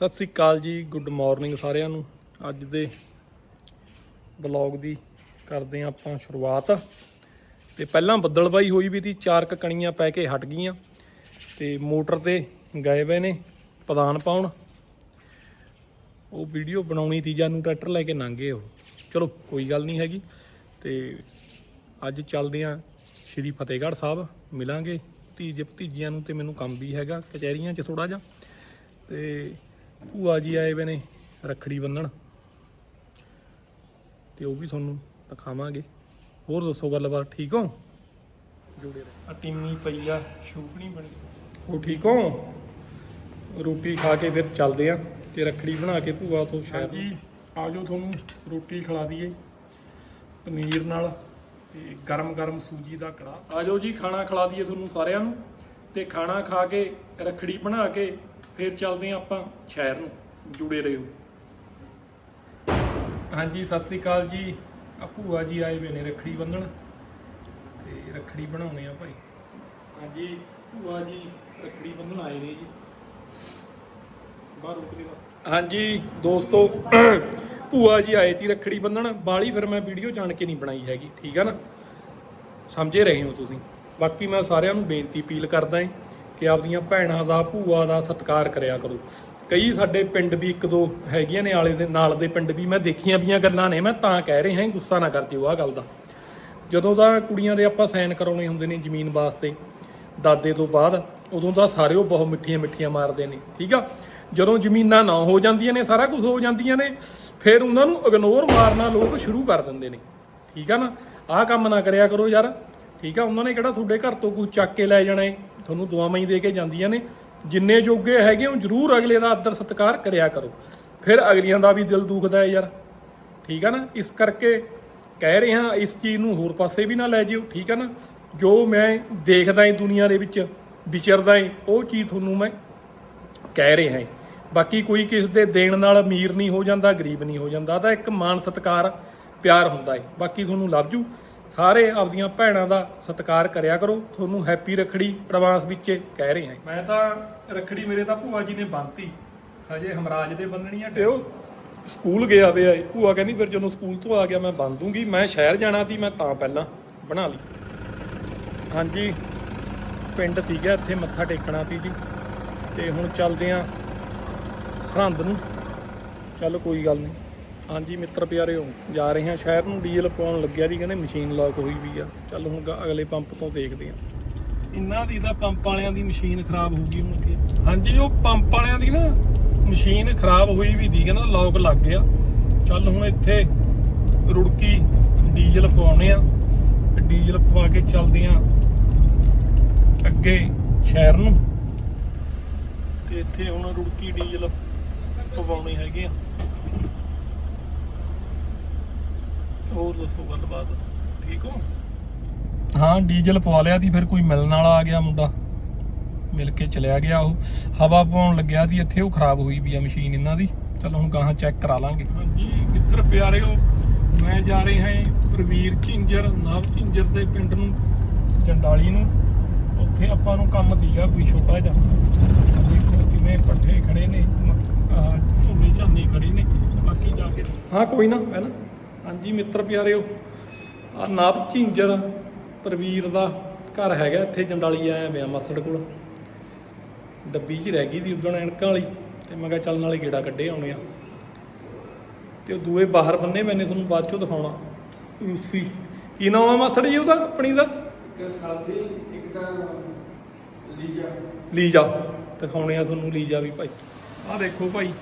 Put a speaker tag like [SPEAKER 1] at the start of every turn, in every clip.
[SPEAKER 1] ਸਤਿ ਸ੍ਰੀ ਅਕਾਲ ਜੀ good morning ਸਾਰਿਆਂ ਨੂੰ। ਅੱਜ ਦੇ ਬਲੌਗ ਦੀ ਕਰਦੇ ਹਾਂ ਆਪਾਂ ਸ਼ੁਰੂਆਤ। ਤੇ ਪਹਿਲਾਂ ਬੱਦਲਬਾਈ ਹੋਈ ਵੀ ਤੀ ਚਾਰ ਕੁ ਕਣੀਆਂ ਪੈ ਕੇ ਹਟ ਗਈਆਂ। ਤੇ ਮੋਟਰ ਤੇ ਗਏ ਵੇ ਨੇ ਪਦਾਨ ਪਾਉਣ। ਉਹ ਵੀਡੀਓ ਬਣਾਉਣੀ ਤੀ ਜਾਨੂੰ ਟਰੈਕਟਰ ਲੈ ਕੇ ਲੰਘੇ ਉਹ। ਚਲੋ, ਕੋਈ ਗੱਲ ਨਹੀਂ ਹੈਗੀ। ਤੇ ਅੱਜ ਚੱਲਦੇ ਆਂ ਸ਼੍ਰੀ ਫਤਿਹਗੜ੍ਹ ਸਾਹਿਬ, ਮਿਲਾਂਗੇ। ਧੀਜੇ ਭਤੀਜਿਆਂ ਨੂੰ ਤੇ ਮੈਨੂੰ ਕੰਮ ਵੀ ਹੈਗਾ, ਕਚਹਿਰੀਆਂ 'ਚ ਥੋੜਾ ਜਿਹਾ। ਤੇ ਭੂਆ ਜੀ ਆਏ ਵੇ ਨੇ ਰੱਖੜੀ ਬੰਨਣ। ਤੇ ਉਹ ਵੀ ਤੁਹਾਨੂੰ ਦਿਖਾਵਾਂਗੇ। ਹੋਰ ਦੱਸੋ ਗੱਲਬਾਤ ਠੀਕ ਹੋ? ਜੁੜੇ ਰਹੋ। ਆ ਟਿੰਨੀ ਪਈ ਆ ਸ਼ੂਕਣੀ ਬਣੀ। ਉਹ ਠੀਕ ਹੋ? ਰੋਟੀ ਖਾ ਕੇ ਫਿਰ ਚੱਲਦੇ ਆ ਤੇ ਰੱਖੜੀ ਬਣਾ ਕੇ ਭੂਆ ਤੋਂ ਸ਼ਾਇਦ ਜੀ ਆਜੋ ਤੁਹਾਨੂੰ ਰੋਟੀ ਖਿਲਾ ਦਈਏ ਪਨੀਰ ਨਾਲ ਤੇ ਗਰਮ ਗਰਮ ਸੂਜੀ ਦਾ ਕੜਾ ਆਜੋ ਜੀ ਖਾਣਾ ਖਿਲਾ ਦਈਏ ਤੁਹਾਨੂੰ ਸਾਰਿਆਂ ਨੂੰ ਤੇ ਖਾਣਾ ਖਾ ਕੇ ਰੱਖੜੀ ਬਣਾ ਕੇ ਫਿਰ ਚੱਲਦੇ ਆ ਆਪਾਂ ਸ਼ਹਿਰ ਨੂੰ ਜੁੜੇ ਰਹੋ। ਹਾਂਜੀ ਸਤਿ ਸ੍ਰੀ ਅਕਾਲ ਜੀ। ਆ ਭੂਆ ਜੀ ਆਏ ਵੇ ਨੇ ਰੱਖੜੀ ਬੰਨਣ। ਤੇ ਰੱਖੜੀ ਬਣਾਉਣੇ ਆ ਭਾਈ। ਹਾਂਜੀ ਭੂਆ ਜੀ ਰੱਖੜੀ ਬੰਨਣ ਆਏ ਨੇ ਜੀ। ਬਾਹਰ ਰੁਕ ਦੇ ਬਸ ਹਾਂਜੀ ਦੋਸਤੋ ਭੂਆ ਜੀ ਆਏ ਤੀ ਰੱਖੜੀ ਬੰਨਣ। ਬਾਲੀ ਫਿਰ ਮੈਂ ਵੀਡੀਓ ਜਾਣ ਕੇ ਨਹੀਂ ਬਣਾਈ ਹੈਗੀ ਠੀਕ ਆ ਨਾ? ਸਮਝੇ ਰਹੇ ਹੋ ਤੁਸੀਂ। ਬਾਕੀ ਮੈਂ ਸਾਰਿਆਂ ਨੂੰ ਬੇਨਤੀ ਅਪੀਲ ਕਰਦਾ ਹਾਂ ਕਿ ਆਪਦੀਆਂ ਭੈਣਾਂ ਦਾ, ਭੂਆ ਦਾ ਸਤਿਕਾਰ ਕਰਿਆ ਕਰੋ। ਕਈ ਸਾਡੇ ਪਿੰਡ ਵੀ ਇੱਕ ਦੋ ਹੈਗੀਆਂ ਨੇ ਆਲੇ ਦੇ, ਨਾਲ ਦੇ ਪਿੰਡ ਵੀ। ਮੈਂ ਦੇਖੀਆਂ ਵੀਆਂ ਗੱਲਾਂ ਨੇ, ਮੈਂ ਤਾਂ ਕਹਿ ਰਿਹਾ ਗੁੱਸਾ ਨਾ ਕਰ ਜਿਓ ਆ ਗੱਲ ਦਾ। ਜਦੋਂ ਦਾ ਕੁੜੀਆਂ ਦੇ ਆਪਾਂ ਸਾਈਨ ਕਰਾਉਣੇ ਹੁੰਦੇ ਨੇ ਜ਼ਮੀਨ ਵਾਸਤੇ, ਦਾਦੇ ਤੋਂ ਬਾਅਦ, ਉਦੋਂ ਦਾ ਸਾਰੇ ਉਹ ਬਹੁਤ ਮਿੱਠੀਆਂ ਮਿੱਠੀਆਂ ਮਾਰਦੇ ਨੇ, ਠੀਕ ਆ? ਜਦੋਂ ਜ਼ਮੀਨਾਂ ਨਾ ਹੋ ਜਾਂਦੀਆਂ ਨੇ, ਸਾਰਾ ਕੁਝ ਹੋ ਜਾਂਦੀਆਂ ਨੇ, ਫਿਰ ਉਹਨਾਂ ਨੂੰ ਇਗਨੋਰ ਮਾਰਨਾ ਲੋਕ ਸ਼ੁਰੂ ਕਰ ਦਿੰਦੇ ਨੇ। ਠੀਕ ਆ ਨਾ? ਆਹ ਕੰਮ ਨਾ ਕਰਿਆ ਕਰੋ ਯਾਰ, ਠੀਕ ਆ? ਉਹਨਾਂ ਨੇ ਕਿਹੜਾ ਤੁਹਾਡੇ ਘਰ ਤੋਂ ਕੋਈ ਚੱਕ ਕੇ ਲੈ ਜਾਣਾ ਏ? ਤੁਹਾਨੂੰ ਦੁਆਵਾਂ ਹੀ ਦੇ ਕੇ ਜਾਂਦੀਆਂ ਨੇ। ਜਿੰਨੇ ਜੋਗੇ ਹੈਗੇ ਉਹ ਜ਼ਰੂਰ ਅਗਲੇ ਦਾ ਆਦਰ ਸਤਿਕਾਰ ਕਰਿਆ ਕਰੋ। ਫਿਰ ਅਗਲੀਆਂ ਦਾ ਵੀ ਦਿਲ ਦੁਖਦਾ ਹੈ ਯਾਰ। ਠੀਕ ਹੈ ਨਾ? ਇਸ ਕਰਕੇ ਕਹਿ ਰਿਹਾ, ਇਸ ਚੀਜ਼ ਨੂੰ ਹੋਰ ਪਾਸੇ ਵੀ ਨਾ ਲੈ ਜਿਓ। ਠੀਕ ਹੈ ਨਾ? ਜੋ ਮੈਂ ਦੇਖਦਾ ਹਾਂ ਦੁਨੀਆ ਦੇ ਵਿੱਚ, ਵਿਚਰਦਾ ਹਾਂ ਉਹ ਚੀਜ਼ ਤੁਹਾਨੂੰ ਮੈਂ ਕਹਿ ਰਿਹਾ ਹਾਂ ਬਾਕੀ ਕੋਈ ਕਿਸ ਦੇ ਦੇਣ ਨਾਲ ਅਮੀਰ ਨਹੀਂ ਹੋ ਜਾਂਦਾ, ਗਰੀਬ ਨਹੀਂ ਹੋ ਜਾਂਦਾ। ਤਾਂ ਇੱਕ ਮਾਨ ਸਤਿਕਾਰ, ਪਿਆਰ ਹੁੰਦਾ ਹੈ ਬਾਕੀ ਤੁਹਾਨੂੰ ਲੱਭ ਜੂ। ਸਾਰੇ ਆਪਦੀਆਂ ਭੈਣਾਂ ਦਾ ਸਤਿਕਾਰ ਕਰਿਆ ਕਰੋ। ਤੁਹਾਨੂੰ ਹੈਪੀ ਰਖੜੀ ਐਡਵਾਂਸ ਵਿੱਚ ਕਹਿ ਰਹੇ ਹਾਂ। ਮੈਂ ਤਾਂ ਰਖੜੀ ਮੇਰੇ ਤਾਂ ਭੂਆ ਜੀ ਨੇ ਬੰਨਤੀ। ਹਜੇ ਹਮਰਾਜ ਦੇ ਬੰਨਣੀ ਆ ਤੇ ਉਹ ਸਕੂਲ ਗਿਆ ਵੇ ਆਏ। ਭੂਆ ਕਹਿੰਦੀ ਫਿਰ ਜਦੋਂ ਸਕੂਲ ਤੋਂ ਆ ਗਿਆ ਮੈਂ ਬੰਨ ਦੂੰਗੀ। ਮੈਂ ਸ਼ਹਿਰ ਜਾਣਾ ਸੀ ਮੈਂ ਤਾਂ ਪਹਿਲਾਂ ਬਣਾ ਲਈ। ਹਾਂਜੀ ਪਿੰਡ ਸੀਗਾ ਇੱਥੇ ਮੱਥਾ ਟੇਕਣਾ ਸੀ ਜੀ। ਤੇ ਹੁਣ ਚੱਲਦੇ ਆਂ ਸਰਹੰਦ ਨੂੰ। ਚੱਲ ਕੋਈ ਗੱਲ ਨਹੀਂ ਹਾਂਜੀ ਮਿੱਤਰ ਪਿਆਰਿਓ, ਜਾ ਰਹੇ ਹਾਂ ਸ਼ਹਿਰ ਨੂੰ ਡੀਜ਼ਲ ਪਾਉਣ ਲੱਗਿਆ ਦੀ ਕਹਿੰਦੇ ਮਸ਼ੀਨ ਲੌਕ ਹੋਈ ਵੀ ਆ। ਚੱਲ ਹੁਣ ਅਗਲੇ ਪੰਪ ਤੋਂ ਦੇਖਦੇ ਆਂ ਇਹਨਾਂ ਦੀ ਤਾਂ ਪੰਪ ਵਾਲਿਆਂ ਦੀ ਮਸ਼ੀਨ ਖਰਾਬ ਹੋ ਗਈ ਹੁਣ ਅੱਗੇ ਹਾਂਜੀ, ਉਹ ਪੰਪ ਵਾਲਿਆਂ ਦੀ ਨਾ ਮਸ਼ੀਨ ਖਰਾਬ ਹੋਈ ਵੀ ਦੀ, ਕਹਿੰਦਾ ਲੌਕ ਲੱਗ ਗਿਆ। ਚੱਲ ਹੁਣ ਇੱਥੇ ਰੁੜਕੀ ਡੀਜ਼ਲ ਪਵਾਉਣੇ ਆ। ਤੇ ਡੀਜ਼ਲ ਪਵਾ ਕੇ ਚੱਲਦੇ ਆਂ ਅੱਗੇ ਸ਼ਹਿਰ ਨੂੰ। ਤੇ ਇੱਥੇ ਹੁਣ ਰੁੜਕੀ ਡੀਜ਼ਲ ਪਵਾਉਣੇ ਹੈਗੇ ਆ। ਹੋਰ ਦੱਸੋ ਗੱਲਬਾਤ? ਠੀਕ ਹੋ? ਹਾਂ ਡੀਜ਼ਲ ਪਵਾ ਲਿਆ ਦੀ ਫਿਰ ਕੋਈ ਮਿਲਣ ਵਾਲਾ ਆ ਗਿਆ ਮੁੰਡਾ। ਮਿਲ ਕੇ ਚਲਿਆ ਗਿਆ ਉਹ। ਹਵਾ ਪਾਉਣ ਲੱਗਿਆ ਦੀ ਇੱਥੇ ਉਹ ਖਰਾਬ ਹੋਈ ਵੀ ਆ ਮਸ਼ੀਨ ਇਹਨਾਂ ਦੀ। ਚਲੋ ਹੁਣ ਗਾਹਾਂ ਚੈੱਕ ਕਰਾ ਲਾਂਗੇ। ਹਾਂਜੀ ਮਿੱਤਰ ਪਿਆਰਿਓ ਮੈਂ ਜਾ ਰਿਹਾ ਹਾਂ ਪ੍ਰਵੀਰ ਝਿੰਜਰ ਨਵ ਝਿੰਜਰ ਦੇ ਪਿੰਡ ਨੂੰ ਜੰਡਾਲੀ ਨੂੰ। ਉੱਥੇ ਆਪਾਂ ਨੂੰ ਕੰਮ ਦੀਗਾ ਕੋਈ ਛੋਟਾ ਜਿਹਾ। ਦੇਖੋ ਕਿਵੇਂ ਪੱਠੇ ਖੜੇ ਨੇ ਝੋਨੇ ਝਾਨੇ ਖੜੇ ਨੇ। ਬਾਕੀ ਜਾ ਕੇ ਹਾਂ ਕੋਈ ਨਾ ਹੈ ਨਾ? ਹਾਂਜੀ ਮਿੱਤਰ ਪਿਆਰਿਓ ਆ ਨਵ ਝਿੰਜਰ ਪ੍ਰਵੀਰ ਦਾ ਘਰ ਹੈਗਾ ਇੱਥੇ ਜੰਡਾਲੀ ਆਇਆ ਮੈਂ ਮਸੜ ਕੋਲ। ਡੱਬੀ 'ਚ ਰਹਿ ਗਈ ਸੀ ਉਦਣ ਐਨਕਾਂ ਵਾਲੀ ਤੇ ਮੈਂ ਕਿਹਾ ਚੱਲ ਨਾਲੇ ਗੇੜਾ ਕੱਢੇ ਆਉਣੇ ਆ। ਤੇ ਉਹ ਦੂਏ ਬਾਹਰ ਬੰਨੇ ਮੈਨੇ ਤੁਹਾਨੂੰ ਬਾਅਦ ਚੋਂ ਦਿਖਾਉਣਾ। ਰੂਸੀ। ਕੀ ਨਾਮ ਆ ਮਸੜ ਜੀ ਉਹਦਾ ਆਪਣੀ ਦਾ?
[SPEAKER 2] ਸਾਡੀ ਇੱਕ ਤਾਂ ਲੀਜਾ।
[SPEAKER 1] ਲੀਜਾ। ਦਿਖਾਉਣੇ ਆ ਤੁਹਾਨੂੰ ਲੀਜਾ ਵੀ ਭਾਈ। ਆਹ ਦੇਖੋ ਭਾਈ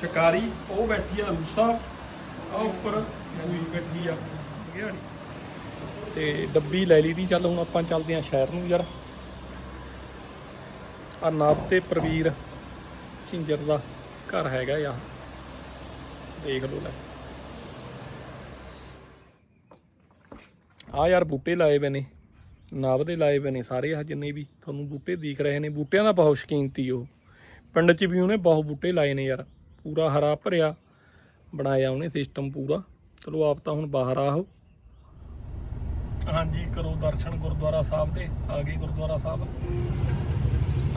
[SPEAKER 1] ਸ਼ਿਕਾਰੀ ਉਹ ਬੈਠੀ ਆ ਰੂਸਾ। ਆ ਉੱਪਰ ਦੂਈ ਬੈਠੀ ਆ। ਗਿਆੜੀ ਤੇ ਡੱਬੀ ਲੈ ਲਈ ਦੀ, ਚੱਲ ਹੁਣ ਆਪਾਂ ਚੱਲਦੇ ਆ ਸ਼ਹਿਰ ਨੂੰ ਯਾਰ। ਆ ਨਾਬ ਤੇ ਪ੍ਰਵੀਰ ਝਿੰਜਰ ਦਾ ਘਰ ਹੈਗਾ ਯਾ ਦੇਖ ਲਓ ਲੈ। ਆ ਯਾਰ ਬੂਟੇ ਲਾਏ ਵੇ ਨੇ। ਨਾਬ ਦੇ ਲਾਏ ਵੇ ਨੇ ਸਾਰੇ ਆ ਜਿੰਨੇ ਵੀ। ਤੁਹਾਨੂੰ ਬੂਟੇ ਦਿਖ ਰਹੇ ਨੇ। ਬੂਟਿਆਂ ਦਾ ਬਹੁਤ ਸ਼ੌਕੀਨ ਤੀ ਉਹ। ਪਿੰਡ 'ਚ ਵੀ ਉਹਨੇ ਬਹੁਤ ਬੂਟੇ ਲਾਏ ਨੇ ਯਾਰ। ਪੂਰਾ ਹਰਾ ਭਰਿਆ। ਬਣਾਇਆ ਉਹਨੇ ਸਿਸਟਮ ਪੂਰਾ। ਚਲੋ ਆਪ ਤਾਂ ਹੁਣ ਬਾਹਰ ਆਹੋ ਹਾਂਜੀ ਕਰੋ ਦਰਸ਼ਨ ਗੁਰਦੁਆਰਾ ਸਾਹਿਬ ਦੇ ਆ ਗਏ ਗੁਰਦੁਆਰਾ ਸਾਹਿਬ।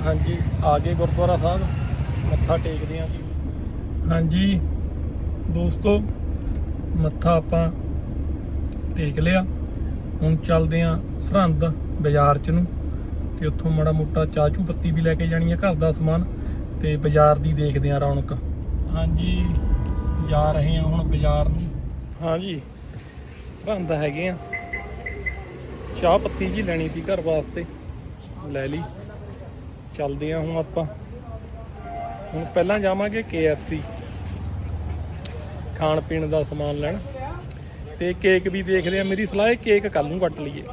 [SPEAKER 1] ਹਾਂਜੀ ਆ ਗਏ ਗੁਰਦੁਆਰਾ ਸਾਹਿਬ। ਮੱਥਾ ਟੇਕਦੇ ਆਂ ਜੀ। ਹਾਂਜੀ ਦੋਸਤੋ ਮੱਥਾ ਆਪਾਂ ਟੇਕ ਲਿਆ। ਹੁਣ ਚੱਲਦੇ ਆਂ ਸਰਹੰਦ ਬਾਜ਼ਾਰ ਚ ਨੂੰ ਤੇ ਉੱਥੋਂ ਮਾੜਾ ਮੋਟਾ ਚਾਚੂ ਪੱਤੀ ਵੀ ਲੈ ਕੇ ਜਾਣੀ ਆ ਘਰ ਦਾ ਸਮਾਨ ਤੇ ਬਾਜ਼ਾਰ ਦੀ ਦੇਖਦੇ ਆਂ ਰੌਣਕ। ਹਾਂਜੀ। ਜਾ ਰਹੇ ਹਾਂ ਹੁਣ ਬਾਜ਼ਾਰ ਨੂੰ। ਹਾਂਜੀ। ਸਰਹੰਦ ਹੈਗੇ ਆ। ਚਾਹ ਪੱਤੀ ਜੀ ਲੈਣੀ ਸੀ ਘਰ ਵਾਸਤੇ। ਲੈ ਲਈ। ਚੱਲਦੇ ਆ ਹੁਣ ਆਪਾਂ। ਹੁਣ ਪਹਿਲਾਂ ਜਾਵਾਂਗੇ KFC ਖਾਣ ਪੀਣ ਦਾ ਸਮਾਨ ਲੈਣ। ਤੇ ਕੇਕ ਵੀ ਦੇਖਦੇ ਆ। ਮੇਰੀ ਸਲਾਹ ਹੈ ਕੇਕ ਕੱਲ ਨੂੰ ਕੱਟ ਲਈਏ।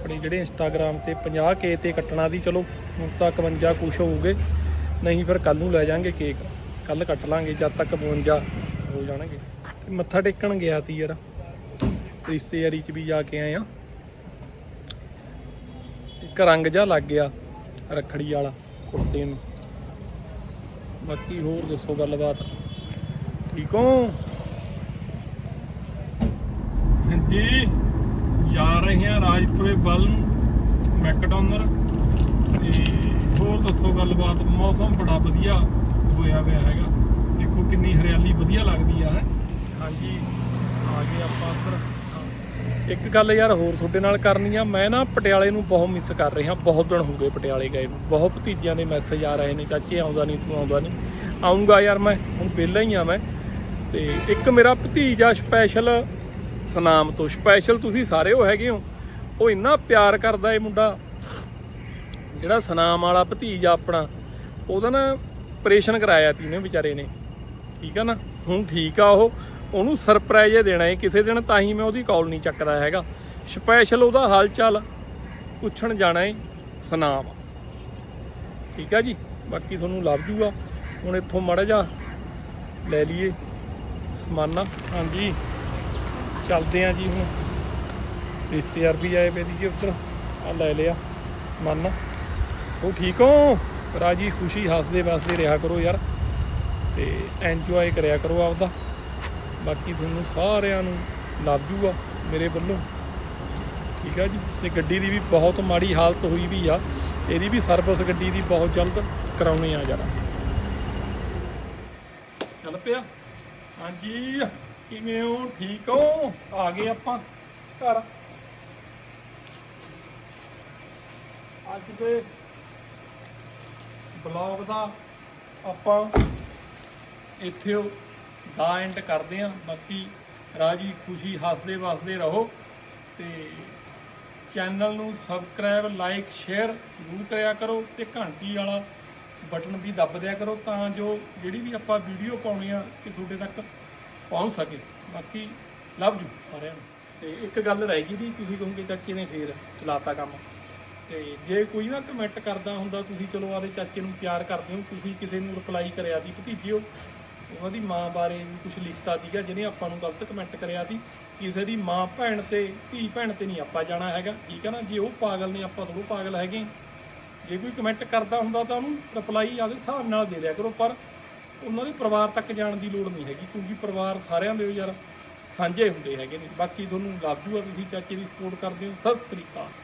[SPEAKER 1] ਆਪਣੇ ਜਿਹੜੇ ਇੰਸਟਾਗ੍ਰam ਤੇ 50 ਕੇ ਤੇ ਕੱਟਣਾ ਦੀ ਚਲੋ ਹੁਣ ਤਾਂ 51 ਕੁਛ ਹੋਊਗੇ। ਨਹੀਂ ਫਿਰ ਕੱਲ ਨੂੰ ਲੈ ਜਾਾਂਗੇ ਕੇਕ। ਕੱਲ ਕੱਟ ਲਾਂਗੇ, ਜਦ ਤੱਕ 52 ਹੋ ਜਾਣਗੇ। ਤੇ ਮੱਥਾ ਟੇਕਣ ਗਿਆ ਤੀ ਯਾਰ। ਰਿਸ਼ਤੇਦਾਰੀ ਚ ਵੀ ਜਾ ਕੇ ਆਏ ਆ। ਇੱਕ ਰੰਗ ਜਿਹਾ ਲੱਗ ਗਿਆ, ਰੱਖੜੀ ਵਾਲਾ, ਕੁੜਤੇ ਨੂੰ। ਬਾਕੀ ਹੋਰ ਦੱਸੋ ਗੱਲਬਾਤ। ਠੀਕ ਹੋ? ਹਾਂਜੀ, ਜਾ ਰਹੇ ਹਾਂ ਰਾਜਪੁਰੇ ਵੱਲ ਨੂੰ ਮੈਕਡੋਨਰ ਤੇ ਹੋਰ ਦੱਸੋ ਗੱਲਬਾਤ, ਮੌਸਮ ਬੜਾ ਵਧੀਆ। ਹੋਇਆ ਹੋਇਆ ਹੈਗਾ। ਦੇਖੋ ਕਿੰਨੀ ਹਰਿਆਲੀ ਵਧੀਆ ਲੱਗਦੀ ਆ, ਹੈ। ਹਾਂਜੀ, ਆ ਗਏ ਆਪਾਂ ਉੱਧਰ ਇੱਕ ਗੱਲ ਯਾਰ ਹੋਰ ਤੁਹਾਡੇ ਨਾਲ ਕਰਨੀ ਆ, ਮੈਂ ਨਾ ਪਟਿਆਲੇ ਨੂੰ ਬਹੁਤ ਮਿਸ ਕਰ ਰਿਹਾ। ਬਹੁਤ ਦਿਨ ਹੋ ਗਏ ਪਟਿਆਲੇ ਗਏ ਨੂੰ। ਬਹੁਤ ਭਤੀਜਿਆਂ ਦੇ ਮੈਸੇਜ ਆ ਰਹੇ ਨੇ, ਚਾਚੇ ਆਉਂਦਾ ਨਹੀਂ, ਤੂੰ ਆਉਂਦਾ ਨਹੀਂ। ਆਉਂਗਾ ਯਾਰ ਮੈਂ, ਹੁਣ ਵਿਹਲਾ ਹੀ ਆ ਮੈਂ। ਤੇ ਇੱਕ ਮੇਰਾ ਭਤੀਜਾ ਸਪੈਸ਼ਲ ਸਨਾਮ ਤੋਂ ਸਪੈਸ਼ਲ ਤੁਸੀਂ ਸਾਰੇ ਉਹ ਹੈਗੇ ਹੋ। ਉਹ ਇੰਨਾ ਪਿਆਰ ਕਰਦਾ ਇਹ ਮੁੰਡਾ। ਜਿਹੜਾ ਸਨਾਮ ਵਾਲਾ ਭਤੀਜਾ ਆਪਣਾ, ਉਹਦਾ ਨਾ ਆਪਰੇਸ਼ਨ ਕਰਾਇਆ ਤੀ ਨੇ ਵਿਚਾਰੇ ਨੇ। ਠੀਕ ਆ ਨਾ? ਹੁਣ ਠੀਕ ਆ ਉਹ। ਉਹਨੂੰ ਸਰਪ੍ਰਾਈਜ਼ ਦੇਣਾ ਹੈ ਕਿਸੇ ਦਿਨ ਤਾਂ ਹੀ ਮੈਂ ਉਹਦੀ ਕਾਲ ਨਹੀਂ ਚੱਕਦਾ ਹੈਗਾ। ਸਪੈਸ਼ਲ ਉਹਦਾ ਹਾਲ ਚਾਲ ਪੁੱਛਣ ਜਾਣਾ ਹੈ ਸਨਾਮ। ਠੀਕ ਆ ਜੀ? ਬਾਕੀ ਤੁਹਾਨੂੰ ਲੱਭ ਜੂਗਾ। ਹੁਣ ਇੱਥੋਂ ਮੜਾ ਜਾ ਲੈ ਲਈਏ ਸਮਾਨਾ। ਹਾਂਜੀ। ਚੱਲਦੇ ਆ ਜੀ ਹੁਣ। ਰਿਸ਼ਤੇਦਾਰ ਵੀ ਆਏ ਪਏ ਜੀ ਉੱਧਰ। ਆ ਲੈ ਲਿਆ ਸਮਾਨਾ। ਉਹ ਠੀਕ ਹੋ? ਰਾਜੀ ਖੁਸ਼ੀ ਹੱਸਦੇ ਵਸਦੇ ਰਿਹਾ ਕਰੋ ਯਾਰ ਤੇ ਐਂਜੋਏ ਕਰਿਆ ਕਰੋ ਆਪਦਾ। ਬਾਕੀ ਤੁਹਾਨੂੰ ਸਾਰਿਆਂ ਨੂੰ ਲੱਭ ਜੂਗਾ ਮੇਰੇ ਵੱਲੋਂ। ਠੀਕ ਆ ਜੀ, ਤੇ ਗੱਡੀ ਦੀ ਵੀ ਬਹੁਤ ਮਾੜੀ ਹਾਲਤ ਹੋਈ ਵੀ ਆ। ਇਹਦੀ ਵੀ ਸਰਵਿਸ ਗੱਡੀ ਦੀ ਬਹੁਤ ਜਲਦ ਕਰਾਉਣੀ ਆ ਯਾਰ। ਚੱਲ ਪਿਆ। ਹਾਂਜੀ, ਕਿਵੇਂ ਹੋ? ਠੀਕ ਹੋ? ਆ ਗਏ ਆਪਾਂ ਘਰ। ਅੱਜ ਦੇ ਬਲੌਗ ਦਾ ਆਪਾਂ ਇੱਥੇ ਦਾ ਐਂਡ ਕਰਦੇ ਆਂ ਬਾਕੀ ਰਾਜੀ ਖੁਸ਼ੀ ਹੱਸਦੇ ਵਸਦੇ ਰਹੋ ਤੇ ਚੈਨਲ ਨੂੰ ਸਬਸਕ੍ਰਾਈਬ ਲਾਈਕ ਸ਼ੇਅਰ ਜ਼ਰੂਰ ਕਰਿਆ ਕਰੋ ਤੇ ਘੰਟੀ ਵਾਲਾ ਬਟਨ ਵੀ ਦੱਬ ਦਿਆ ਕਰੋ ਤਾਂ ਜੋ ਜਿਹੜੀ ਵੀ ਆਪਾਂ ਵੀਡੀਓ ਪਾਉਣੀ ਆ ਕਿ ਤੁਹਾਡੇ ਤੱਕ ਪਹੁੰਚ ਸਕੇ। ਬਾਕੀ ਲਵ ਯੂ ਸਾਰਿਆਂ ਨੂੰ। ਤੇ ਇੱਕ ਗੱਲ ਰਹਿ ਗਈ ਦੀ, ਤੁਸੀਂ ਕਹੋਗੇ ਚਾਚੇ ਨੇ ਫੇਰ ਚਲਾਤਾ ਕੰਮ। ਤੇ ਜੇ ਕੋਈ ਨਾ ਕਮੈਂਟ ਕਰਦਾ ਹੁੰਦਾ, ਤੁਸੀਂ ਚਲੋ ਆਦੇ ਚਾਚੇ ਨੂੰ ਪਿਆਰ ਕਰਦੇ ਹੋ, ਤੁਸੀਂ ਕਿਸੇ ਨੂੰ ਰਿਪਲਾਈ ਕਰਿਆ ਦੀ ਭਤੀਜਿਓ, ਉਹਨਾਂ ਦੀ ਮਾਂ ਬਾਰੇ ਵੀ ਕੁਝ ਲਿਖਤਾ ਸੀਗਾ, ਜਿਹਨੇ ਆਪਾਂ ਨੂੰ ਗਲਤ ਕਮੈਂਟ ਕਰਿਆ ਸੀ, ਕਿਸੇ ਦੀ ਮਾਂ ਭੈਣ ਤੇ, ਧੀ ਭੈਣ ਤੇ ਨਹੀਂ ਆਪਾਂ ਜਾਣਾ ਹੈਗਾ, ਠੀਕ ਹੈ ਨਾ? ਜੇ ਉਹ ਪਾਗਲ ਨੇ, ਆਪਾਂ ਥੋੜ੍ਹਾ ਪਾਗਲ ਹੈਗੇ ਜੇ ਕੋਈ ਕਮੈਂਟ ਕਰਦਾ ਹੁੰਦਾ ਤਾਂ ਉਹਨੂੰ ਰਿਪਲਾਈ ਆਦੇ ਹਿਸਾਬ ਨਾਲ ਦੇ ਦਿਆ ਕਰੋ, ਪਰ ਉਹਨਾਂ ਦੇ ਪਰਿਵਾਰ ਤੱਕ ਜਾਣ ਦੀ ਲੋੜ ਨਹੀਂ ਹੈਗੀ, ਕਿਉਂਕਿ ਪਰਿਵਾਰ ਸਾਰਿਆਂ ਦੇ ਯਾਰ ਸਾਂਝੇ ਹੁੰਦੇ ਹੈਗੇ ਨੇ। ਬਾਕੀ ਤੁਹਾਨੂੰ ਲੱਭ ਜੂਗਾ, ਤੁਸੀਂ ਚਾਚੇ ਦੀ ਸਪੋਰਟ ਕਰਦੇ ਹੋ। ਸਤਿ ਸ੍ਰੀ ਅਕਾਲ।